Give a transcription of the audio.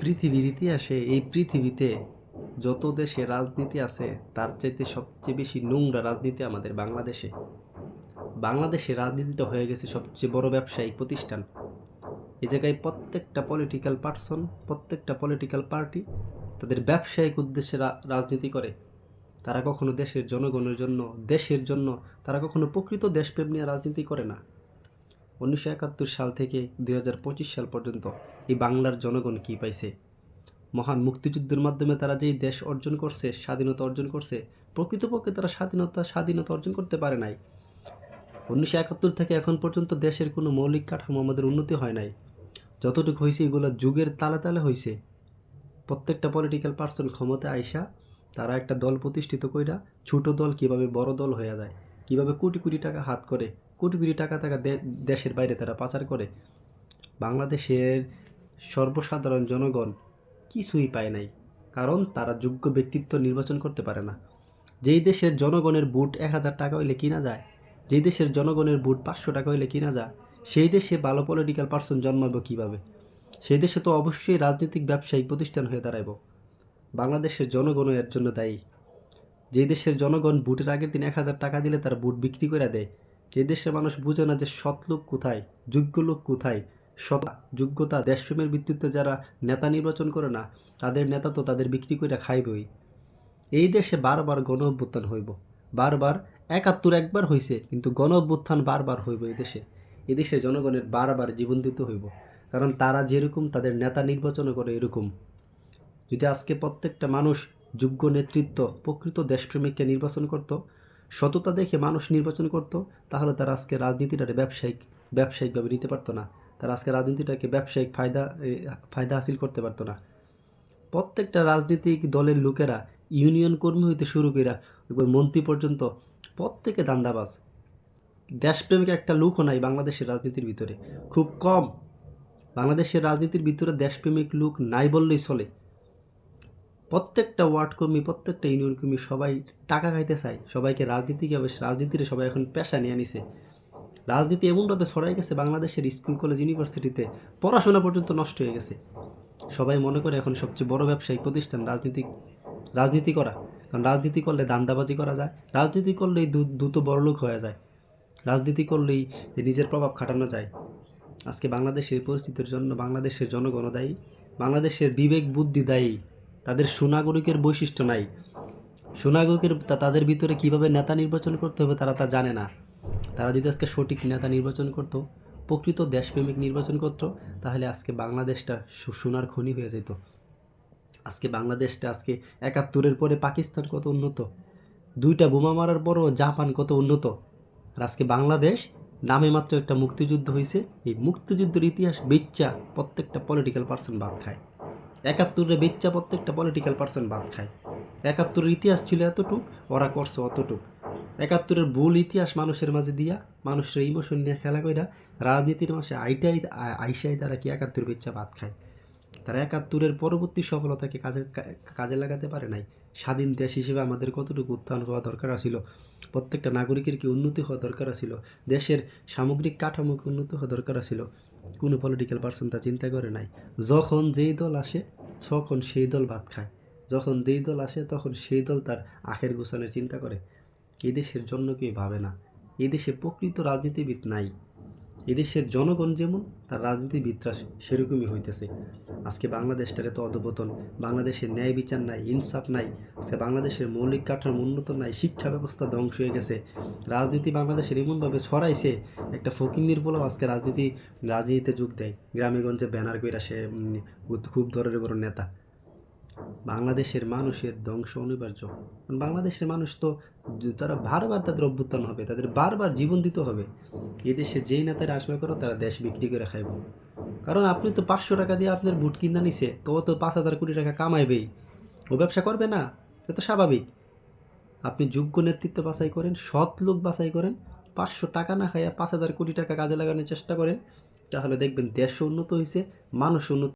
পৃথিবীর ইতিহাসে এই পৃথিবীতে যত দেশে রাজনীতি আছে, তার চাইতে সবচেয়ে বেশি নোংরা রাজনীতি আমাদের বাংলাদেশে। বাংলাদেশে রাজনীতিটা হয়ে গেছে সবচেয়ে বড় ব্যবসায়িক প্রতিষ্ঠান। এ জায়গায় প্রত্যেকটা পলিটিক্যাল পার্সন প্রত্যেকটা পলিটিক্যাল পার্টি তাদের ব্যবসায়িক উদ্দেশ্যে রাজনীতি করে। তারা কখনো দেশের জনগণের জন্য, দেশের জন্য, তারা কখনো প্রকৃত দেশপ্রেম নিয়ে রাজনীতি করে না। উনিশশো একাত্তর সাল থেকে দুই হাজার পঁচিশ সাল পর্যন্ত এই বাংলার জনগণ কী পাইছে? মহান মুক্তিযুদ্ধের মাধ্যমে তারা যেই দেশ অর্জন করছে, স্বাধীনতা অর্জন করছে, প্রকৃতপক্ষে তারা স্বাধীনতা স্বাধীনতা অর্জন করতে পারে নাই। উনিশশো একাত্তর থেকে এখন পর্যন্ত দেশের কোনো মৌলিক কাঠামো আমাদের উন্নতি হয় নাই। যতটুকু হয়েছে এগুলো যুগের তালে তালে হয়েছে প্রত্যেকটা পলিটিক্যাল পার্সন ক্ষমতা আইসা তারা একটা দল প্রতিষ্ঠিত কইরা ছোট দল কীভাবে বড় দল হয়ে যায়। কীভাবে কোটি কোটি টাকা হাত করে, কোটি কোটি টাকা টাকা দেশের বাইরে তারা পাচার করে, বাংলাদেশের সর্বসাধারণ জনগণ কিছুই পায় নাই। কারণ তারা যোগ্য ব্যক্তিত্ব নির্বাচন করতে পারে না। যেই দেশের জনগণের বুট এক হাজার টাকা হইলে কিনা যায়, যেই দেশের জনগণের বুট পাঁচশো টাকা হইলে কিনা যায়, সেই দেশে ভালো পলিটিক্যাল পার্সন জন্মাবে কীভাবে? সেই দেশে তো অবশ্যই রাজনৈতিক ব্যবসায়িক প্রতিষ্ঠান হয়ে দাঁড়াইব। বাংলাদেশের জনগণও এর জন্য দায়ী। যে দেশের জনগণ বুটের আগের দিন এক হাজার টাকা দিলে তারা বুট বিক্রি করে দেয়। যে দেশের মানুষ বুঝে না যে সৎ লোক কোথায়, যোগ্য লোক কোথায়, সৎ যোগ্যতা, দেশপ্রেমের ভিত্তিতে যারা নেতা নির্বাচন করে না, তাদের নেতা তো তাদের বিক্রি করে খাইবই। এই দেশে বারবার গণ অভ্যুত্থান হইব। বারবার, একাত্তর একবার হইছে, কিন্তু গণ অভ্যুত্থান বারবার হইব এই দেশে। এই দেশে জনগণের বারবার জীবন দিতে হইব, কারণ তারা যেরকম তাদের নেতা নির্বাচন করে এরকম। যদি আজকে প্রত্যেকটা মানুষ যোগ্য নেতৃত্ব প্রকৃত দেশপ্রেমিককে নির্বাচন করত, সততা দেখে মানুষ নির্বাচন করত, তাহলে তারা আজকে রাজনীতিটাকে ব্যবসায়িক, ব্যবসায়িকভাবে নিতে পারতো না। তারা আজকে রাজনীতিটাকে ব্যবসায়িক ফায়দা ফায়দা হাসিল করতে পারতো না। প্রত্যেকটা রাজনৈতিক দলের লোকেরা ইউনিয়ন কর্মী হইতে শুরু করে একবার মন্ত্রী পর্যন্ত প্রত্যেকে দান্দাবাজ। দেশপ্রেমিক একটা লোকও নাই বাংলাদেশের রাজনীতির ভিতরে। খুব কম। বাংলাদেশের রাজনীতির ভিতরে দেশপ্রেমিক লোক নাই বললেই চলে। প্রত্যেকটা ওয়ার্ড কর্মী, প্রত্যেকটা ইউনিয়ন কর্মী সবাই টাকা খাইতে চায়। সবাইকে রাজনীতিকে রাজনীতির সবাই এখন পেশা নিয়ে নিছে। রাজনীতি এমনভাবে ছড়াই গেছে, বাংলাদেশের স্কুল কলেজ ইউনিভার্সিটিতে পড়াশোনা পর্যন্ত নষ্ট হয়ে গেছে। সবাই মনে করে এখন সবচেয়ে বড় ব্যবসায়িক প্রতিষ্ঠান রাজনীতি রাজনীতি করা। কারণ রাজনীতি করলে দান্দাবাজি করা যায়, রাজনীতি করলেই দ্রুত বড়লোক হয়ে যায়। রাজনীতি করলেই নিজের প্রভাব খাটানো যায়। আজকে বাংলাদেশের পরিস্থিতির জন্য বাংলাদেশের জনগণ দায়ী, বাংলাদেশের বিবেক, বুদ্ধি দায়ী। তাদের সুনাগরিকের বৈশিষ্ট্য নাই। সুনাগরিকের তাদের ভিতরে কীভাবে নেতা নির্বাচন করতে হবে তারা তা জানে না। তারা যদি আজকে সঠিক নেতা নির্বাচন করতো, প্রকৃত দেশপ্রেমিক নির্বাচন করতো, তাহলে আজকে বাংলাদেশটা সোনার খনি হয়ে যেত। আজকে বাংলাদেশটা আজকে একাত্তরের পরে পাকিস্তান কত উন্নত? দুইটা বোমা মারার পরও জাপান কত উন্নত? আর আজকে বাংলাদেশ নামে মাত্র একটা মুক্তিযুদ্ধ হয়েছে এই মুক্তিযুদ্ধের ইতিহাস বেচ্চা প্রত্যেকটা পলিটিক্যাল পার্সন বাদ খায়। একাত্তরের বেচ্চা প্রত্যেকটা পলিটিক্যাল পার্সন বাদ খায়। একাত্তরের ইতিহাস ছিল এতটুক, ওরা করছে অতটুক। একাত্তরের ভুল ইতিহাস মানুষের মাঝে দিয়া, মানুষের ইমোশন নিয়ে খেলা কইরা, রাজনীতির মাসে আইটাই, আইসাই তারা কি একাত্তর বেচ্চা ভাত খায়? তারা একাত্তরের পরবর্তী সফলতাকে কাজে কাজে লাগাতে পারে নাই। স্বাধীন দেশ হিসেবে আমাদের কতটুকু উত্থান হওয়া দরকার ছিল প্রত্যেকটা নাগরিকের কি উন্নতি হওয়া দরকার ছিল দেশের সামগ্রিক কাঠামো কি উন্নতি হওয়া দরকার ছিল কোনো পলিটিক্যাল পার্সন তা চিন্তা করে নাই। যখন যেই দল আসে, তখন সেই দল ভাত খায়। যখন যেই দল আসে, তখন সেই দল তার আখের গোছানোর চিন্তা করে। এদেশের জন্য কেউ ভাবে না। এদেশে প্রকৃত রাজনীতিবিদ নাই। এদেশের জনগণ যেমন, তার রাজনীতিবিদরা সেরকমই হইতেছে। আজকে বাংলাদেশটার এত অধপতন, বাংলাদেশের ন্যায় বিচার নাই, ইনসাফ নাই, আজকে বাংলাদেশের মৌলিক কাঠামো উন্নত নাই, শিক্ষা ব্যবস্থা ধ্বংস হয়ে গেছে, রাজনীতি বাংলাদেশের এমনভাবে ছড়াইছে, একটা ফকিন্নির বলেও আজকে রাজনীতি, রাজনীতিতে যোগ দেয়। গ্রামেগঞ্জে ব্যানার কইরা সে খুব ধরনের বড় নেতা। বাংলাদেশের মানুষের ধ্বংস অনিবার্য। কারণ বাংলাদেশের মানুষ তো তারা বারবার তাদের অভ্যুত্থান হবে, তাদের বারবার জীবন দিতে হবে। এদেশে যেই নেতারা আসবে করো, তারা দেশ বিক্রি করে খাইব। কারণ আপনি তো পাঁচশো টাকা দিয়ে আপনার বুট কিনা নিছে, তো তো পাঁচ হাজার কোটি টাকা কামাইবেই। ও ব্যবসা করবে না, এটা তো স্বাভাবিক। আপনি যোগ্য নেতৃত্ব বাছাই করেন, সৎ লোক বাছাই করেন, পাঁচশো টাকা না খাইয়া পাঁচ হাজার কোটি টাকা কাজে লাগানোর চেষ্টা করেন, তাহলে দেখবেন দেশ উন্নত হয়েছে মানুষ উন্নত